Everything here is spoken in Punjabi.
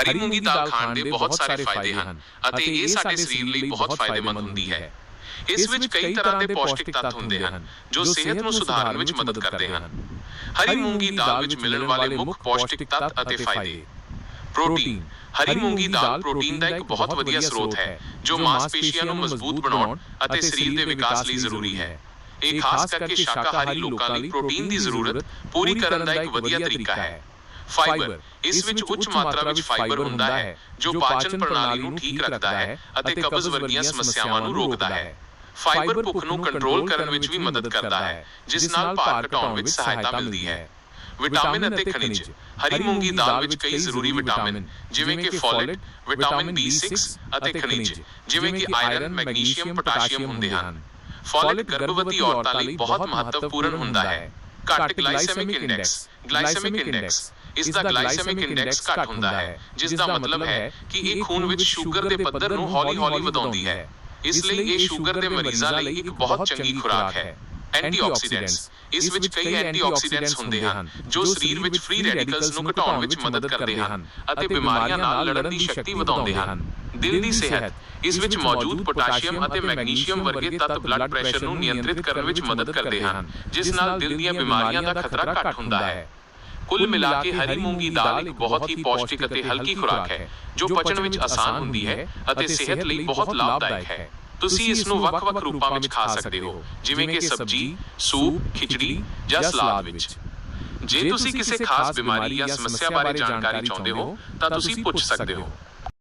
ਹਰੀ ਮੂੰਗੀ ਦਾਲ ਖਾਣ ਦੇ ਬਹੁਤ ਸਾਰੇ ਫਾਇਦੇ ਹਨ ਅਤੇ ਇਹ ਸਾਡੇ ਸਰੀਰ ਲਈ ਬਹੁਤ ਫਾਇਦੇਮੰਦ ਹੁੰਦੀ ਹੈ। ਇਸ ਵਿੱਚ ਕਈ ਤਰ੍ਹਾਂ ਦੇ ਪੌਸ਼ਟਿਕ ਤੱਤ ਹੁੰਦੇ ਹਨ ਜੋ ਸਿਹਤ ਨੂੰ ਸੁਧਾਰਨ ਵਿੱਚ ਮਦਦ ਕਰਦੇ ਹਨ। ਹਰੀ ਮੂੰਗੀ ਦਾਲ ਵਿੱਚ ਮਿਲਣ ਵਾਲੇ ਮੁੱਖ ਪੌਸ਼ਟਿਕ ਤੱਤ ਅਤੇ ਫਾਇਦੇ। ਪ੍ਰੋਟੀਨ। ਹਰੀ ਮੂੰਗੀ ਦਾਲ ਪ੍ਰੋਟੀਨ ਦਾ ਇੱਕ ਬਹੁਤ ਵਧੀਆ ਸਰੋਤ ਹੈ ਜੋ ਮਾਸਪੇਸ਼ੀਆਂ ਨੂੰ ਮਜ਼ਬੂਤ ਬਣਾਉਣ ਅਤੇ ਸਰੀਰ ਦੇ ਵਿਕਾਸ ਲਈ ਜ਼ਰੂਰੀ ਹੈ ਇਹ ਖਾਸ ਕਰਕੇ ਸ਼ਾਕਾਹਾਰੀ ਲੋਕਾਂ ਲਈ ਪ੍ਰੋਟੀਨ ਦੀ ਜ਼ਰੂਰਤ ਪੂਰੀ ਕਰਨ ਦਾ ਇੱਕ ਵਧੀਆ ਤਰੀਕਾ ਹੈ ਫਾਈਬਰ ਇਸ ਵਿੱਚ ਉੱਚ ਮਾਤਰਾ ਵਿੱਚ ਫਾਈਬਰ ਹੁੰਦਾ ਹੈ ਜੋ ਪਾਚਨ ਪ੍ਰਣਾਲੀ ਨੂੰ ਠੀਕ ਰੱਖਦਾ ਹੈ ਅਤੇ ਕਬਜ਼ ਵਰਗੀਆਂ ਸਮੱਸਿਆਵਾਂ ਨੂੰ ਰੋਕਦਾ ਹੈ। ਫਾਈਬਰ ਭੁੱਖ ਨੂੰ ਕੰਟਰੋਲ ਕਰਨ ਵਿੱਚ ਵੀ ਮਦਦ ਕਰਦਾ ਹੈ ਜਿਸ ਨਾਲ ਭਾਰ ਘਟਾਉਣ ਵਿੱਚ ਸਹਾਇਤਾ ਮਿਲਦੀ ਹੈ। ਵਿਟਾਮਿਨ ਅਤੇ ਖਣਿਜ ਹਰੀ ਮੂੰਗੀ ਦਾਲ ਵਿੱਚ ਕਈ ਜ਼ਰੂਰੀ ਵਿਟਾਮਿਨ ਜਿਵੇਂ ਕਿ ਫੋਲੇਟ ਵਿਟਾਮਿਨ B6 ਅਤੇ ਖਣਿਜ ਜਿਵੇਂ ਕਿ ਆਇਰਨ ਮੈਗਨੀਸ਼ੀਅਮ ਪੋਟਾਸ਼ੀਅਮ ਹੁੰਦੇ ਹਨ ਫੋਲੇਟ ਗਰਭਵਤੀ ਔਰਤਾਂ ਲਈ ਬਹੁਤ ਮਹੱਤਵਪੂਰਨ ਹੁੰਦਾ ਹੈ ਘੱਟ ਗਲਾਈਸੈਮਿਕ ਇੰਡੈਕਸ ਗਲਾਈਸੈਮਿਕ ਇੰਡੈਕਸ ਇਸ ਦਾ ਗਲਾਈਸੈਮਿਕ ਇੰਡੈਕਸ ਘੱਟ ਹੁੰਦਾ ਹੈ ਜਿਸ ਦਾ ਮਤਲਬ ਹੈ ਕਿ ਇਹ ਖੂਨ ਵਿੱਚ ਸ਼ੂਗਰ ਦੇ ਪੱਧਰ ਨੂੰ ਹੌਲੀ-ਹੌਲੀ ਵਧਾਉਂਦੀ ਹੈ। ਇਸ ਲਈ ਇਹ ਸ਼ੂਗਰ ਦੇ ਮਰੀਜ਼ਾਂ ਲਈ ਇੱਕ ਬਹੁਤ ਚੰਗੀ ਖੁਰਾਕ ਹੈ। ਐਂਟੀਆਕਸੀਡੈਂਟਸ ਇਸ ਵਿੱਚ ਕਈ ਐਂਟੀਆਕਸੀਡੈਂਟਸ ਹੁੰਦੇ ਹਨ ਜੋ ਸਰੀਰ ਵਿੱਚ ਫ੍ਰੀ ਰੈਡੀਕਲਸ ਨੂੰ ਘਟਾਉਣ ਵਿੱਚ ਮਦਦ ਕਰਦੇ ਹਨ ਅਤੇ ਬਿਮਾਰੀਆਂ ਨਾਲ ਲੜਨ ਦੀ ਸ਼ਕਤੀ ਵਧਾਉਂਦੇ ਹਨ। ਦਿਲ ਦੀ ਸਿਹਤ। ਇਸ ਵਿੱਚ ਮੌਜੂਦ ਪੋਟਾਸ਼ੀਅਮ ਅਤੇ ਮੈਗਨੀਸ਼ੀਅਮ ਵਰਗੇ ਤੱਤ ਬਲੱਡ ਪ੍ਰੈਸ਼ਰ ਨੂੰ ਨਿਯੰਤਰਿਤ ਕਰਨ ਵਿੱਚ ਮਦਦ ਕਰਦੇ ਹਨ ਜਿਸ ਨਾਲ ਦਿਲ ਦੀਆਂ ਬਿਮਾਰੀਆਂ ਦਾ ਖਤਰਾ ਘੱਟ ਹੁੰਦਾ ਹੈ ਕੁੱਲ ਮਿਲਾ ਕੇ ਹਰੀ ਮੂੰਗੀ ਦਾਲ ਇੱਕ ਬਹੁਤ ਹੀ ਪੌਸ਼ਟਿਕ ਅਤੇ ਹਲਕੀ ਖੁਰਾਕ ਹੈ ਜੋ ਪਚਣ ਵਿੱਚ ਆਸਾਨ ਹੁੰਦੀ ਹੈ ਅਤੇ ਸਿਹਤ ਲਈ ਬਹੁਤ ਲਾਭਦਾਇਕ ਹੈ। ਤੁਸੀਂ ਇਸ ਨੂੰ ਵੱਖ-ਵੱਖ ਰੂਪਾਂ ਵਿੱਚ ਖਾ ਸਕਦੇ ਹੋ ਜਿਵੇਂ ਕਿ ਸਬਜ਼ੀ ਸੂਪ ਖਿਚੜੀ ਜਾਂ ਸਲਾਦ ਵਿੱਚ। ਜੇ ਤੁਸੀਂ ਕਿਸੇ ਖਾਸ ਬਿਮਾਰੀ ਜਾਂ ਸਮੱਸਿਆ ਬਾਰੇ ਜਾਣਕਾਰੀ ਚਾਹੁੰਦੇ ਹੋ ਤਾਂ ਤੁਸੀਂ ਪੁੱਛ ਸਕਦੇ ਹੋ।